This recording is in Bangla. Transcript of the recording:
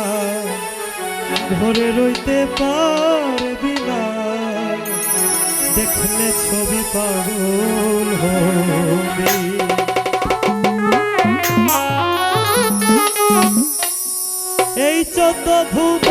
পারবি ঘরে রইতে পারবি না। দেখলে ছবি পাগল হবি। এই চোদ্দ ধূপ